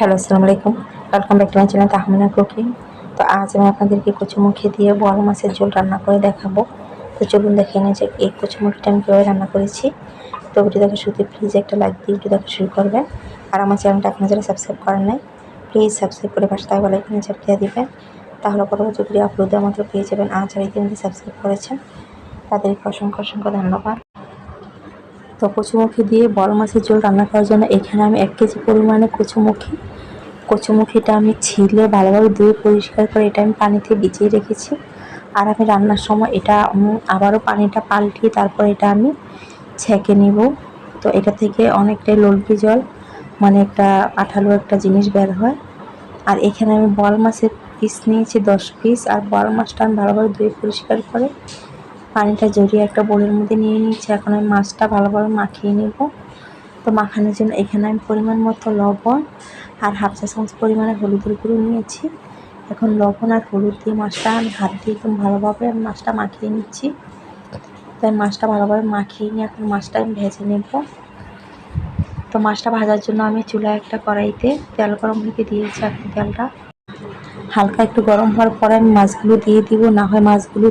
Hello, আসসালামু আলাইকুম। Welcome back to my channel Tahmina cooking. তো আজ আমি আপনাদেরকে কচুমুখি দিয়ে বড় মাছের ঝোল রান্না করে দেখাবো। তো চলুন দেখে নিই যে এই কচুমুখিটা আমি কীভাবে রান্না করেছি। তো ভিডিও দেখা শুরুতে প্লিজ একটা লাইক দিয়ে ভিডিও দেখা শুরু করবেন। আর আমার চ্যানেলটা আপনারা যারা সাবস্ক্রাইব করেন নাই প্লিজ সাবস্ক্রাইব করে পাশে বেলাইকনে চাপ দিয়ে দিবেন। তাহলে পরবর্তী ভিডিও আপলোড দেওয়ার মাত্র পেয়ে যাবেন। আর যারা ইতিমধ্যে সাবস্ক্রাইব করেছেন, তাদেরকে অসংখ্য অসংখ্য ধন্যবাদ। তো কচুমুখি দিয়ে বড় মাছের ঝোল রান্না করার জন্য এখানে আমি এক কেজি পরিমাণে কচুমুখি। কচুমুখিটা আমি ছিলে ভালোভাবে ধুয়ে পরিষ্কার করে এটা আমি পানিতে ভিজিয়ে রেখেছি। আর আমি রান্নার সময় এটা আবারও পানিটা পাল্টিয়ে তারপর এটা আমি ছেঁকে নিব। তো এটা থেকে অনেকটাই ললকি জল মানে একটা আঠালো একটা জিনিস বের হয়। আর এখানে আমি বল মাছের পিস নিয়েছি, দশ পিস আর বল মাছটা আমি ভালোভাবে ধুয়ে পরিষ্কার করে পানিটা জড়িয়ে একটা বোলের মধ্যে নিয়ে নিচ্ছি এখন আমি মাছটা ভালোভাবে মাখিয়ে নেব। তো মাখানোর জন্য এখানে আমি পরিমাণ মতো লবণ আর হাফ চা চামচ পরিমাণে হলুদের গুঁড়ো নিয়েছি। এখন লবণ আর হলুদ দিয়ে মাছটা আমি হাত দিয়ে একদম ভালোভাবে আমি মাছটা মাখিয়ে নিচ্ছি। তো আমি মাছটা ভালোভাবে মাখিয়ে নিয়ে এখন মাছটা আমি ভেজে নেব। তো মাছটা ভাজার জন্য আমি চুলায় একটা কড়াইতে তেল গরম হতে দিয়েছি এখন তেলটা। হালকা একটু গরম হওয়ার পরে আমি মাছগুলো দিয়ে দিব। না হয় মাছগুলো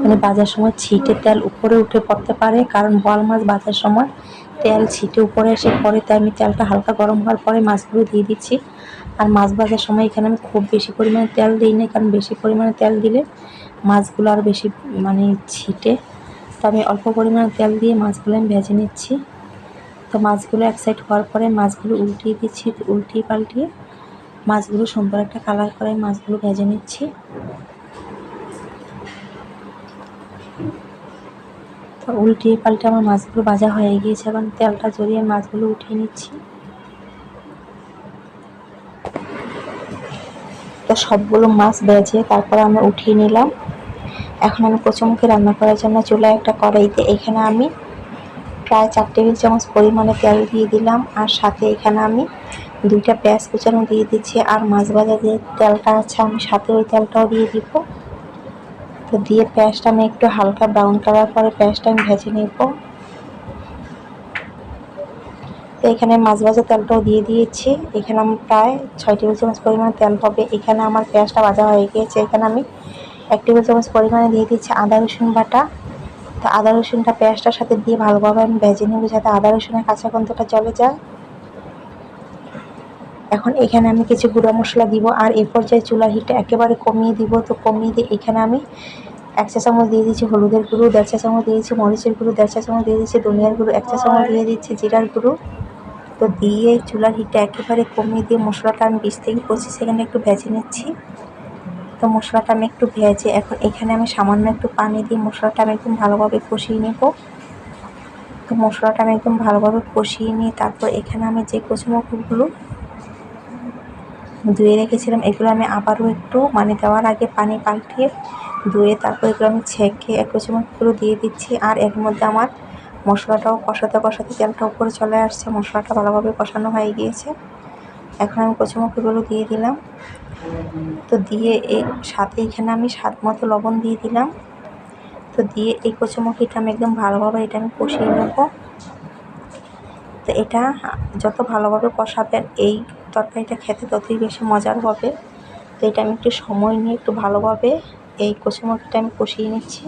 মানে বাজার সময় ছিটে তেল উপরে উঠে পড়তে পারে, কারণ বল মাছ বাজার সময় তেল ছিটে উপরে এসে পরে তাই আমি তেলটা হালকা গরম হওয়ার পরে মাছগুলো দিয়ে দিচ্ছি। আর মাছ ভাজার সময় এখানে আমি খুব বেশি পরিমাণে তেল দিই না, কারণ বেশি পরিমাণে তেল দিলে মাছগুলো আর বেশি মানে ছিটে। তো আমি অল্প পরিমাণে তেল দিয়ে মাছগুলো আমি ভেজে নিচ্ছি। তো মাছগুলো এক সাইড হওয়ার পরে মাছগুলো উল্টিয়ে দিচ্ছি, উল্টিয়ে পাল্টিয়ে মাছগুলো সুন্দর একটা কালার করে মাছগুলো ভেজে নিচ্ছি। উল্টিয়ে পাল্টে আমার মাছগুলো ভাজা হয়ে গিয়েছে। এখন তেলটা জড়িয়ে মাছগুলো উঠিয়ে নিচ্ছি। তো সবগুলো মাছ ভেজে তারপরে আমি উঠিয়ে নিলাম। এখন আমি কচুমুখি রান্না করার জন্য চুলায় একটা কড়াইতে এখানে আমি প্রায় চার টেবিল চামচ পরিমাণে তেল দিয়ে দিলাম। আর সাথে এখানে আমি দুইটা পেঁয়াজ কুচানো দিয়ে দিচ্ছি। আর মাছ ভাজা যে তেলটা আছে, আমি সাথে ওই তেলটাও দিয়ে দিব। তো দিয়ে পেঁয়াজটা আমি একটু হালকা ব্রাউন কালার পরে পেঁয়াজটা আমি ভেজে নেব। তো এখানে মাছ ভাজা তেলটাও দিয়ে দিয়েছি। এখানে আমি প্রায় ছয় টেবিল চামচ পরিমাণে তেল হবে। এখানে আমার পেঁয়াজটা ভাজা হয়ে গিয়েছে। এখানে আমি এক টেবিল চামচ পরিমাণে দিয়ে দিচ্ছি আদা, রসুন বাটা। তো আদা, রসুনটা পেঁয়াজটার সাথে দিয়ে ভালোভাবে আমি ভেজে নেব যাতে আদা, রসুনের কাঁচা গন্ধটা চলে যায়। এখন এখানে আমি কিছু গুঁড়া মশলা দিব, আর এ পর্যায়ে চুলার হিটটা একেবারে কমিয়ে দিব। তো কমিয়ে দিয়ে এখানে আমি এক চা চামচ দিয়ে দিচ্ছি হলুদের গুঁড়ো, দেড় চা চামচ দিয়ে দিচ্ছি মরিচের গুঁড়ো, দেড় চা চামচ দিয়ে দিচ্ছি ধনিয়ার গুঁড়ো, এক চা চামচ দিয়ে দিচ্ছি জিরার গুঁড়ো। তো দিয়ে চুলার হিটটা একেবারে কমিয়ে দিয়ে মশলাটা আমি বিশ থেকে পঁচিশ সেকেন্ড একটু ভেজে নিচ্ছি। তো মশলাটা আমি একটু ভেজে, এখন এখানে আমি সামান্য একটু পানি দিয়ে মশলাটা আমি একদম ভালোভাবে কষিয়ে নেব। তো মশলাটা আমি একদম ভালোভাবে কষিয়ে নিয়ে তারপর এখানে আমি যে কচুমুখগুলো ধুয়ে রেখেছিলাম। এগুলো আমি আবারও একটু মানে দেওয়ার আগে পানি পাল্টিয়ে ধুয়ে তারপর এগুলো আমি ছেঁকে এক কচুমুখগুলো দিয়ে দিচ্ছি। আর এর মধ্যে আমার মশলাটাও কষাতে কষাতে তেলটা উপরে চলে আসছে। মশলাটা ভালোভাবে কষানো হয়ে গিয়েছে। এখন আমি কচুমুখিগুলো দিয়ে দিলাম। তো দিয়ে এই সাথে এখানে আমি স্বাদ মতো লবণ দিয়ে দিলাম। তো দিয়ে এই কচুমুখিটা আমি একদম ভালোভাবে এটা আমি কষিয়ে নেব। তো এটা যত ভালোভাবে কষাবেন, এই তরকারিটা খেতে ততই বেশি মজার হবে। তো এটা আমি একটু সময় নিয়ে একটু ভালোভাবে এই কচুমুখিটা আমি কষিয়ে নিচ্ছি।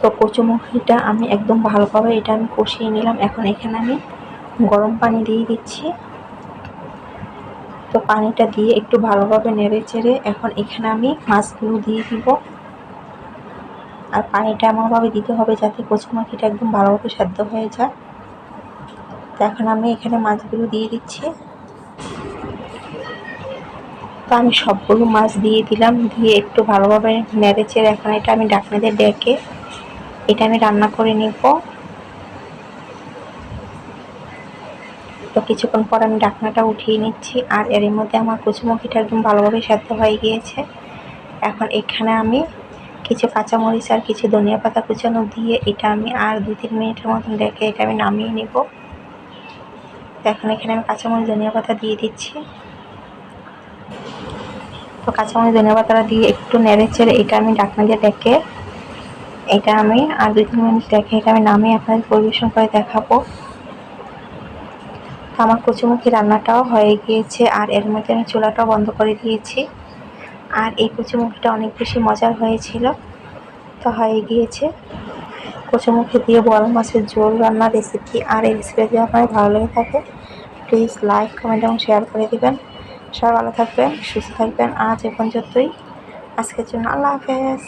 তো কচুমুখিটা আমি একদম ভালোভাবে এটা আমি কষিয়ে নিলাম। এখন এখানে আমি গরম পানি দিয়ে দিচ্ছি। তো পানিটা দিয়ে একটু ভালোভাবে নেড়ে চেড়ে এখন এখানে আমি মাছগুলো দিয়ে দিব। আর পানিটা এমনভাবে দিতে হবে যাতে কচুমাখিটা একদম ভালোভাবে সেদ্ধ হয়ে যায়। তো এখন আমি এখানে মাছগুলো দিয়ে দিচ্ছি। তো আমি সবগুলো মাছ দিয়ে দিলাম, দিয়ে একটু ভালোভাবে নেড়ে চেড়ে এখন এটা আমি ডাকনাতে ডেকে এটা আমি রান্না করে নিব। তো কিছুক্ষণ পর আমি ডাকনাটা উঠিয়ে নিচ্ছি আর এর মধ্যে আমার কচুমুখিটা একদম ভালোভাবে সেদ্ধ হয়ে গিয়েছে। এখন এখানে আমি কিছু কাঁচামরিচ আর কিছু ধনিয়া পাতা কুচানো দিয়ে এটা আমি আর দুই তিন মিনিটের মতন রেখে এটা আমি নামিয়ে নিব। এখন এখানে আমি কাঁচামরিচ, ধনিয়া পাতা দিয়ে দিচ্ছি। তো কাঁচামরিচ, ধনিয়া পাতাটা দিয়ে একটু নেড়ে চেড়ে এটা আমি ডাকনা দিয়ে ডেকে এটা আমি আর দুই তিন মিনিট রেখে এটা আমি নামিয়ে আপনাদের পরিবেশন করে দেখাবো। আমার কচুমুখি রান্নাটাও হয়ে গিয়েছে আর এর মধ্যে আমি চুলাটাও বন্ধ করে দিয়েছি। আর এই কচুমুখিটা অনেক বেশি মজার হয়েছিল। তো হয়ে গিয়েছে। কচুমুখি দিয়ে বড় মাছের ঝোল রান্নার রেসিপি আর এই রেসিপি যদি আপনার ভালো লেগে থাকে প্লিজ লাইক কমেন্ট এবং শেয়ার করে দিবেন। সবাই ভালো থাকবেন, সুস্থ থাকবেন। আজ এ পর্যন্তই। আজকের জন্য আল্লাহ হাফেজ।